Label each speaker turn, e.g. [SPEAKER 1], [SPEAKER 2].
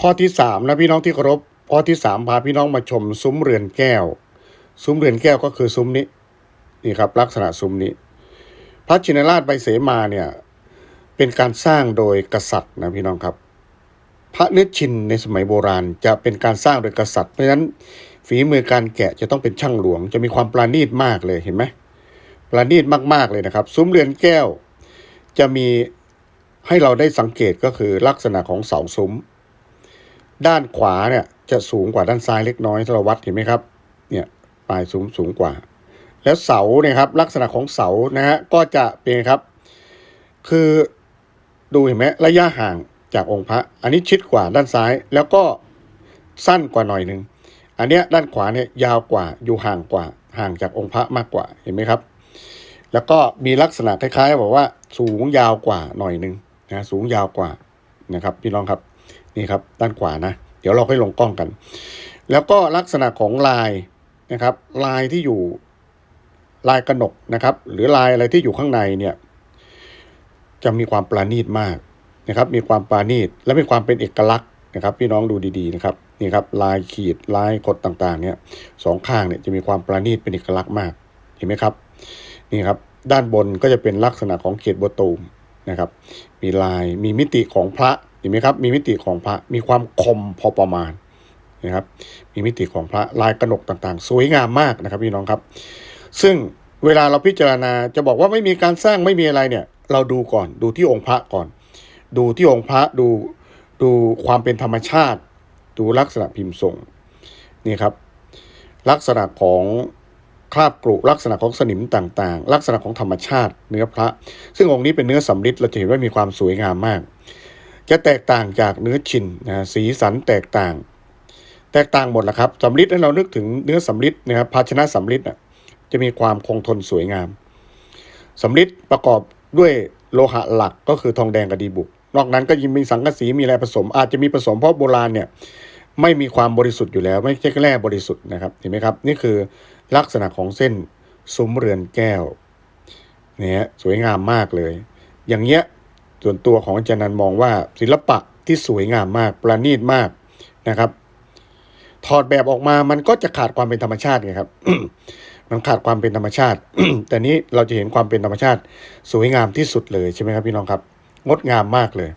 [SPEAKER 1] ข้อที่สามนะพี่น้องที่เคารพข้อที่สามพาพี่น้องมาชมซุ้มเรือนแก้ว ซุ้มเรือนแก้วก็คือซุ้มนี้นี่ครับ ลักษณะซุ้มนี้ พระชินราชใบเสมาเนี่ยเป็นการสร้างโดยกษัตริย์นะพี่น้องครับ พระเนื้อชินในสมัยโบราณจะเป็นการสร้างโดยกษัตริย์เพราะฉะนั้นฝีมือการแกะจะต้องเป็นช่างหลวง จะมีความปราณีตมากเลยเห็นไหมปราณีตมากๆเลยนะครับ ซุ้มเรือนแก้ว จะมีให้เราได้สังเกตก็คือลักษณะของเสาซุ้ม ด้านขวาเนี่ยจะสูงกว่าด้านซ้ายเล็กน้อยถ้าเราวัดเห็นไหมครับ เนี่ยปลายสูงสูงกว่า แล้วเสาเนี่ยครับลักษณะของเสานะฮะก็จะเป็นครับ คือดูเห็นไหมระยะห่างจากองค์พระ อันนี้ชิดกว่าด้านซ้าย แล้วก็สั้นกว่าหน่อยหนึ่งอันเนี้ยด้านขวาเนี่ยยาวกว่าอยู่ห่างกว่าห่างจากองค์พระมากกว่าเห็นไหมครับ แล้วก็มีลักษณะคล้ายๆบอกว่าสูงยาวกว่าหน่อยหนึ่งนะสูงยาวกว่านะครับพี่น้องครับ นี่ครับด้านขวานะ เดี๋ยวเราค่อยลงกล้องกัน แล้วก็ลักษณะของลายนะครับลายที่อยู่ลายกระหนกนะครับ หรือลายอะไรที่อยู่ข้างในเนี่ยจะมีความปราณีตมากนะครับ มีความปราณีตและมีความเป็นเอกลักษณ์นะครับ พี่น้องดูดีๆนะครับนี่ครับลายขีดลายกดต่างๆเนี่ยสองข้างเนี่ยจะมีความปราณีตเป็นเอกลักษณ์มากเห็นไหมครับนี่ครับด้านบนก็จะเป็นลักษณะของเขตบัวตูมนะครับ มีลายมีมิติของพระ เห็นไหมครับ มีมิติของพระมีความคมพอประมาณนะครับ มีมิติของพระลายกระหนกต่างๆ สวยงามมากนะครับพี่น้องครับ ซึ่งเวลาเราพิจารณาจะบอกว่าไม่มีการสร้างไม่มีอะไรเนี่ย เราดูก่อนดูที่องค์พระก่อน ดูที่องค์พระดูดูความเป็นธรรมชาติ ดูลักษณะพิมพ์ทรงนี่ครับ ลักษณะของคราบกรุลักษณะของสนิมต่างๆ ลักษณะของธรรมชาติเนื้อพระ ซึ่งองค์นี้เป็นเนื้อสำริดเราจะเห็นว่ามีความสวยงามมาก จะแตกต่างจากเนื้อชินนะสีสันแตกต่าง แตกต่างหมดแหละครับสำริดให้เรานึกถึงเนื้อสำริดนะครับภาชนะสำริดน่ะจะมีความคงทนสวยงามสำริดประกอบด้วยโลหะหลักก็คือทองแดงกับดีบุก นอกนั้นก็ยังมีสังกะสีมีอะไรผสม อาจจะมีผสมเพราะโบราณเนี่ยไม่มีความบริสุทธิ์อยู่แล้ว ไม่ใช่แร่บริสุทธิ์นะครับเห็นไหมครับ นี่คือลักษณะของเส้นซุ้มเรือนแก้วเนี่ยสวยงามมากเลย อย่างเงี้ย ส่วนตัวของอาจารย์นันมองว่าศิลปะที่สวยงามมาก ประณีตมากนะครับ ถอดแบบออกมามันก็จะขาดความเป็นธรรมชาติไงครับ มันขาดความเป็นธรรมชาติ แต่นี้เราจะเห็นความเป็นธรรมชาติ สวยงามที่สุดเลยใช่ไหมครับพี่น้องครับ งดงามมากเลย